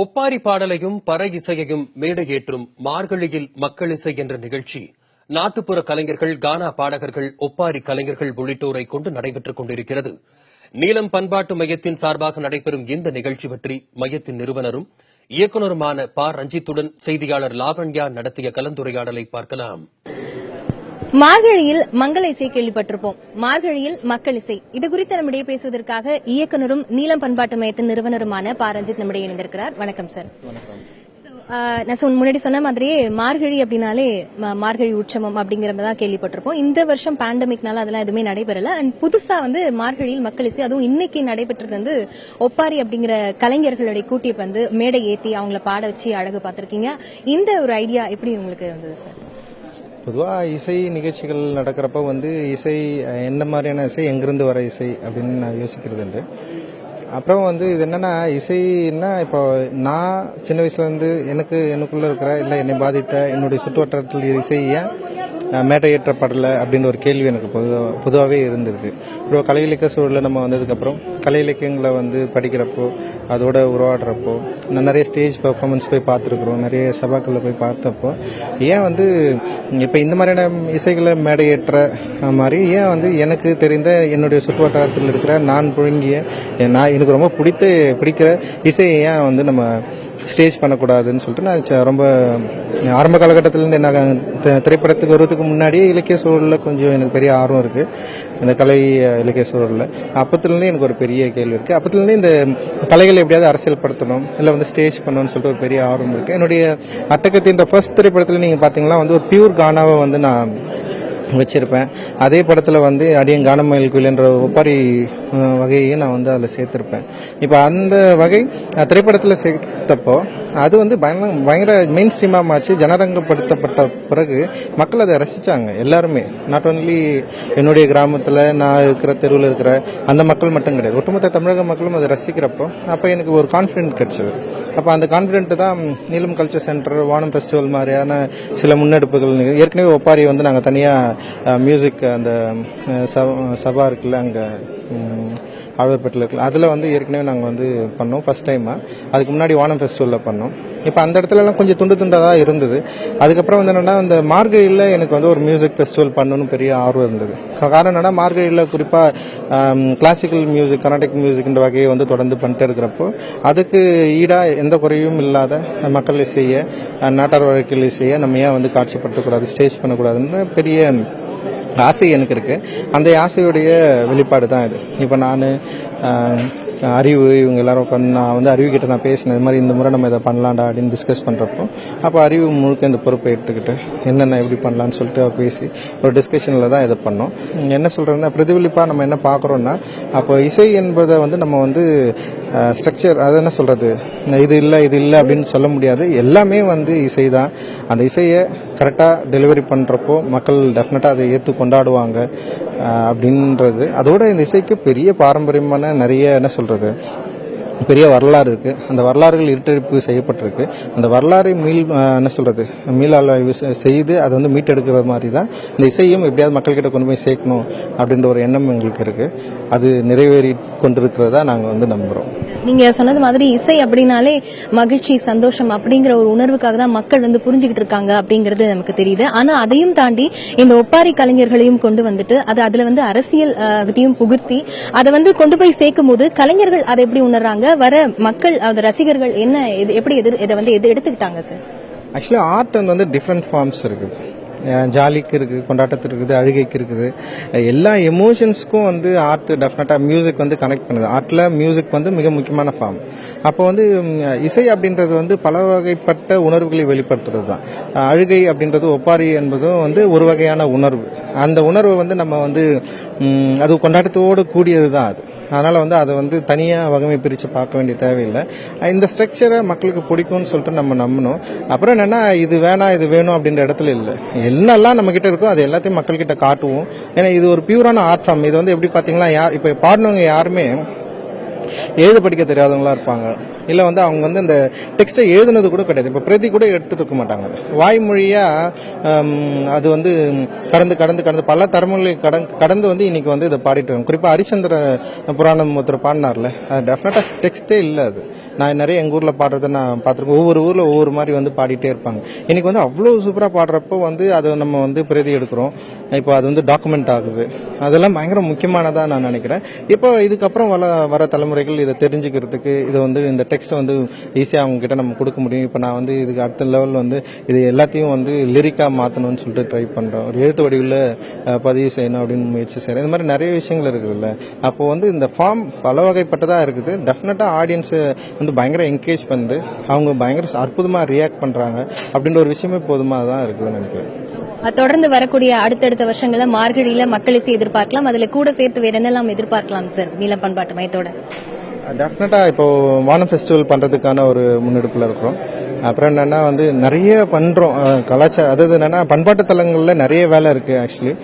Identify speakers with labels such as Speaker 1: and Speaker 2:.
Speaker 1: ஒப்பாரி பாடலையும் பற இசையையும் மேடையேற்றும் மார்கழியில் மக்கள் இசை என்ற நிகழ்ச்சி. நாட்டுப்புற கலைஞர்கள் கானா பாடகர்கள் ஒப்பாரி கலைஞர்கள் உள்ளிட்டோரை கொண்டு நடைபெற்றுக் கொண்டிருக்கிறது. நீலம் பண்பாட்டு மையத்தின் சார்பாக நடைபெறும் இந்த நிகழ்ச்சி பற்றி மையத்தின் நிறுவனரும் இயக்குநருமான ப. ரஞ்சித்துடன் செய்தியாளர் லாவண்யா நடத்திய கலந்துரையாடலை பார்க்கலாம்.
Speaker 2: மார்கழியில் மங்கள இசை கேள்விப்பட்டிருப்போம். மார்கழியில் மக்கள் இசை. இது குறித்து நம்மிடையே பேசுவதற்காக இயக்குனரும் நீலம் பண்பாட்டு மையத்தின் நிறுவனருமான ப. ரஞ்சித் நம்மிடையே இணைந்திருக்கிறார். வணக்கம் சார். நான் முன்னாடி சொன்ன மாதிரியே மார்கழி அப்படின்னாலே மார்கழி உற்சவம் அப்படிங்கறதான் கேள்விப்பட்டிருப்போம். இந்த வருஷம் பேண்டமிக்னால அதெல்லாம் எதுவுமே நடைபெறல. அண்ட் புதுசா வந்து மார்கழியில் மக்கள் இசை அதுவும் இன்னைக்கு நடைபெற்றது வந்து ஒப்பாரி அப்படிங்கிற கலைஞர்களுடைய கூட்டிட்டு வந்து மேடை ஏத்தி அவங்கள பாட வச்சு அழகு பார்த்திருக்கீங்க. இந்த ஒரு ஐடியா எப்படி உங்களுக்கு வந்தது சார்?
Speaker 3: பொதுவாக இசை நிகழ்ச்சிகள் நடக்கிறப்ப வந்து இசை எந்த மாதிரியான இசை எங்கிருந்து வர இசை அப்படின்னு நான் யோசிக்கிறது உண்டு. அப்புறம் வந்து இது என்னென்னா இசைன்னா இப்போ நான் சின்ன வயசுலேருந்து எனக்கு எனக்குள்ளே இருக்கிற இல்லை என்னை பாதித்த என்னுடைய சுற்றுவட்டாரத்தில் இசை ஏன் மேடையேற்றப்படலை அப்படின்னு ஒரு கேள்வி எனக்கு பொதுவாக பொதுவாகவே இருந்திருக்கு. இப்போ கலை இலக்கிய சூழலில் நம்ம வந்ததுக்கப்புறம் கலை இலக்கியங்களை வந்து படிக்கிறப்போ அதோட உருவாடுறப்போ நான் நிறைய ஸ்டேஜ் பர்ஃபார்மன்ஸ் போய் பார்த்துருக்குறோம். நிறைய சபாக்களில் போய் பார்த்தப்போ ஏன் வந்து இப்போ இந்த மாதிரியான இசைகளை மேடையேற்ற மாதிரி ஏன் வந்து எனக்கு தெரிந்த என்னுடைய சுற்றுவட்டாரத்தில் இருக்கிற நான் புழுங்கிய நான் எனக்கு ரொம்ப பிடித்த பிடிக்கிற இசையை ஏன் வந்து நம்ம ஸ்டேஜ் பண்ணக்கூடாதுன்னு சொல்லிட்டு நான் ரொம்ப ஆரம்ப காலகட்டத்திலேருந்து என்ன திரைப்படத்துக்கு வருவதுக்கு முன்னாடியே இலக்கிய சூழலில் கொஞ்சம் எனக்கு பெரிய ஆர்வம் இருக்குது இந்த கலை இலக்கிய சூழலில். அப்பத்துலேருந்தே எனக்கு ஒரு பெரிய கேள்வி இருக்குது அப்பத்துலேருந்தே இந்த கலைகளை எப்படியாவது அரசியல் படுத்தணும் இல்லை வந்து ஸ்டேஜ் பண்ணணும்னு சொல்லிட்டு ஒரு பெரிய ஆர்வம் இருக்குது என்னுடைய அட்டகத்தின்ற ஃபர்ஸ்ட் திரைப்படத்தில் நீங்கள் பார்த்தீங்கன்னா வந்து ஒரு பியூர் கானாவை வந்து நான் வச்சுருப்பேன். அதே படத்தில் வந்து அடியன் கானமயில் குயில்ன்ற ஒப்பாரி வகையையும் நான் வந்து அதில் சேர்த்துருப்பேன். இப்போ அந்த வகை திரைப்படத்தில் சேர்த்தப்போ அது வந்து பயங்கர பயங்கர மெயின் ஸ்ட்ரீமாக மாச்சு ஜனரங்கப்படுத்தப்பட்ட பிறகு மக்கள் அதை ரசித்தாங்க எல்லாருமே. நாட் ஒன்லி என்னுடைய கிராமத்தில் நான் இருக்கிற தெருவில் இருக்கிற அந்த மக்கள் மட்டும் கிடையாது. ஒட்டுமொத்த தமிழக மக்களும் அதை ரசிக்கிறப்போ அப்போ எனக்கு ஒரு கான்ஃபிடென்ட் கிடைச்சது. அப்போ அந்த கான்ஃபிடென்ட் தான் நீலம் கல்ச்சர் சென்டர் வானம் ஃபெஸ்டிவல் மாதிரியான சில முன்னெடுப்புகள். ஏற்கனவே ஒப்பாரி வந்து நாங்கள் தனியாக மியூசிக் அந்த சபா இருக்குல்ல அங்கே ஆழ்வார்பேட்டில் இருக்குல்ல அதில் வந்து ஏற்கனவே நாங்கள் வந்து பண்ணோம் ஃபஸ்ட் டைமாக அதுக்கு முன்னாடி வானம் ஃபெஸ்டிவலில் பண்ணோம். இப்போ அந்த இடத்துலலாம் கொஞ்சம் துண்டு துண்டாக தான் இருந்தது. அதுக்கப்புறம் வந்து என்னென்னா இந்த மார்கழியில் எனக்கு வந்து ஒரு மியூசிக் ஃபெஸ்டிவல் பண்ணணும்னு பெரிய ஆர்வம் இருந்தது. ஸோ காரணம் என்னென்னா மார்கழியில் குறிப்பாக கிளாசிக்கல் மியூசிக் கர்நாடிக் மியூசிக்ன்ற வகையை வந்து தொடர்ந்து பண்ணிட்டு இருக்கிறப்போ அதுக்கு ஈடாக எந்த குறையும் இல்லாத மக்கள் இசையை நாட்டார் வழக்கில் இசையை நம்ம ஏன் வந்து காட்சிப்படுத்தக்கூடாது ஸ்டேஜ் பண்ணக்கூடாதுன்னு பெரிய ஆசை எனக்கு இருக்குது அந்த ஆசையுடைய வெளிப்பாடு தான் இது. இப்போ நான் அறிவு இவங்க எல்லாரும் உட்காந்து நான் வந்து அறிவு கிட்ட நான் பேசினேன். இது மாதிரி இந்த முறை நம்ம இதை பண்ணலாம்டா அப்படின்னு டிஸ்கஸ் பண்ணுறப்போ அப்போ அறிவு முழுக்க இந்த பொறுப்பை எடுத்துக்கிட்டு என்னென்ன எப்படி பண்ணலான்னு சொல்லிட்டு பேசி ஒரு டிஸ்கஷனில் தான் இதை பண்ணோம். என்ன சொல்கிறேன்னா பிரதிபலிப்பாக நம்ம என்ன பார்க்குறோன்னா அப்போ இசை என்பதை வந்து நம்ம வந்து ஸ்ட்ரக்சர் அது என்ன சொல்கிறது இது இல்லை இது இல்லை அப்படின்னு சொல்ல முடியாது. எல்லாமே வந்து இசை தான். அந்த இசையை கரெக்டாக டெலிவரி பண்ணுறப்போ மக்கள் டெஃபினட்டாக அதை ஏற்று கொண்டாடுவாங்க அப்படின்றது. அதோட இந்த இசைக்கு பெரிய பாரம்பரியமான நிறைய என்ன சொல்கிறது பெரிய வரலாறு இருக்குது அந்த வரலாறுகள் இருட்டடிப்பு செய்யப்பட்டிருக்கு. அந்த வரலாறை மீள் என்ன சொல்கிறது மீளாய்வு செய்து அதை வந்து மீட்டெடுக்கிற மாதிரி தான் இந்த இசையும் எப்படியாவது மக்கள்கிட்ட கொண்டு போய் சேர்க்கணும் அப்படின்ற ஒரு எண்ணம் எங்களுக்கு இருக்குது அது நிறைவேறி கொண்டிருக்கிறதா நாங்கள் வந்து நம்புகிறோம்
Speaker 2: நீங்கள் சொன்னது மாதிரி இசை அப்படின்னாலே மகிழ்ச்சி சந்தோஷம் அப்படிங்கிற ஒரு உணர்வுக்காக தான் மக்கள் வந்து புரிஞ்சுக்கிட்டு இருக்காங்க அப்படிங்கிறது நமக்கு தெரியுது. ஆனால் அதையும் தாண்டி இந்த ஒப்பாரி கலைஞர்களையும் கொண்டு வந்துட்டு அது அதில் வந்து அரசியல் இதையும் புகுத்தி அதை வந்து கொண்டு போய் சேர்க்கும் போது கலைஞர்கள் அதை எப்படி உணர்றாங்க? வர மக்கள் அந்த ரசிகர்கள் என்ன இது- எப்படி எதிர் இதை வந்து எது எடுத்துக்கிட்டாங்க சார்
Speaker 3: ஆக்சுவலி ஆர்ட் வந்து டிஃப்ரெண்ட் ஃபார்ம்ஸ் இருக்குது. ஜாலிக்கு இருக்குது கொண்டாட்டத்துக்கு இருக்குது அழுகைக்கு இருக்குது. எல்லா எமோஷன்ஸ்க்கும் வந்து ஆர்ட் டெஃபினட்டாக மியூசிக் வந்து கனெக்ட் பண்ணுது. ஆர்ட்டில் மியூசிக் வந்து மிக முக்கியமான ஃபார்ம் அப்போ வந்து இசை அப்படின்றது வந்து பல வகைப்பட்ட உணர்வுகளை வெளிப்படுத்துறது தான். அழுகை அப்படின்றது ஒப்பாரி என்பதும் வந்து ஒரு வகையான உணர்வு. அந்த உணர்வை வந்து நம்ம வந்து அது கொண்டாட்டத்தோடு கூடியது தான் அது. அதனால் வந்து அதை வந்து தனியாக வகமை பிரித்து பார்க்க வேண்டிய தேவையில்லை. இந்த ஸ்ட்ரக்சரை மக்களுக்கு பிடிக்கும்னு சொல்லிட்டு நம்ம நம்பணும். அப்புறம் என்னென்னா இது வேணாம் இது வேணும் அப்படின்ற இடத்துல இல்லை. என்னெல்லாம் நம்மக்கிட்ட இருக்கோ அது எல்லாத்தையும் மக்கள்கிட்ட காட்டுவோம். ஏன்னா இது ஒரு பியூரான ஆர்ட் ஃபார்ம் இது வந்து எப்படி பார்த்தீங்கன்னா யார் இப்போ பாடினவங்க யாருமே எழுத படிக்க தெரியாதவங்களா இருப்பாங்க. இல்லை வந்து அவங்க வந்து இந்த டெக்ஸ்ட்டை எழுதுனது கூட கிடையாது. இப்போ பிரதி கூட எடுத்துட்டு இருக்க மாட்டாங்க. வாய்மொழியாக அது வந்து கடந்து கடந்து கடந்து பல தலைமுறை கடந் கடந்து வந்து இன்னைக்கு வந்து இதை பாடிட்டு இருக்கோம் குறிப்பாக ஹரிச்சந்திர புராணம் ஒருத்தர் பாடினார்ல அது டெஃபினட்டாக டெக்ஸ்ட்டே இல்லை அது. நான் நிறைய எங்கள் ஊரில் பாடுறதை நான் பார்த்துருக்கேன். ஒவ்வொரு ஊரில் ஒவ்வொரு மாதிரி வந்து பாடிட்டே இருப்பாங்க. இன்னைக்கு வந்து அவ்வளோ சூப்பராக பாடுறப்போ வந்து அதை நம்ம வந்து பிரதி எடுக்கிறோம். இப்போ அது வந்து டாக்குமெண்ட் ஆகுது. அதெல்லாம் பயங்கர முக்கியமானதாக நான் நினைக்கிறேன். இப்போ இதுக்கப்புறம் வர வர தலைமுறைகள் இதை தெரிஞ்சுக்கிறதுக்கு இதை வந்து இந்த டெக்ஸ்ட்டை வந்து ஈஸியாக அவங்கக்கிட்ட நம்ம கொடுக்க முடியும். இப்போ நான் வந்து இதுக்கு அடுத்த லெவல் வந்து இது எல்லாத்தையும் வந்து லிரிக்காக மாற்றணும்னு சொல்லிட்டு ட்ரை பண்ணுறேன் ஒரு எழுத்து வடிவில் பதிவு செய்யணும் அப்படின்னு முயற்சி செய்கிறேன் இந்த மாதிரி நிறைய விஷயங்கள் இருக்குதுல்ல. அப்போது வந்து இந்த ஃபார்ம் பல வகைப்பட்டதாக இருக்குது. டெஃபினட்டாக ஆடியன்ஸை வந்து பயங்கர என்கரேஜ் பண்ணுது. அவங்க பயங்கர அற்புதமாக ரியாக்ட் பண்ணுறாங்க அப்படின்ற ஒரு விஷயமே போதுமாக தான் இருக்குதுன்னு நினைக்கிறேன்.
Speaker 2: தொடர்ந்து வரக்கூடிய அடுத்தடுத்த வருஷங்களில் மார்கழியில மக்கள் இசை எதிர்பார்க்கலாம். அதுல கூட சேர்த்து வேற என்னெல்லாம் எதிர்பார்க்கலாம் சார்? நீலம் பண்பாட்டு மையத்தோட.
Speaker 3: டெஃபினட்டாக இப்போ வானம் ஃபெஸ்டிவல் பண்ணுறதுக்கான ஒரு முன்னெடுப்பில் இருக்கிறோம். அப்புறம் என்னன்னா வந்து நிறைய பண்ணுறோம் கலாச்சார அதாவது என்னன்னா பண்பாட்டு தலங்களில் நிறைய வேலை இருக்குது ஆக்சுவலி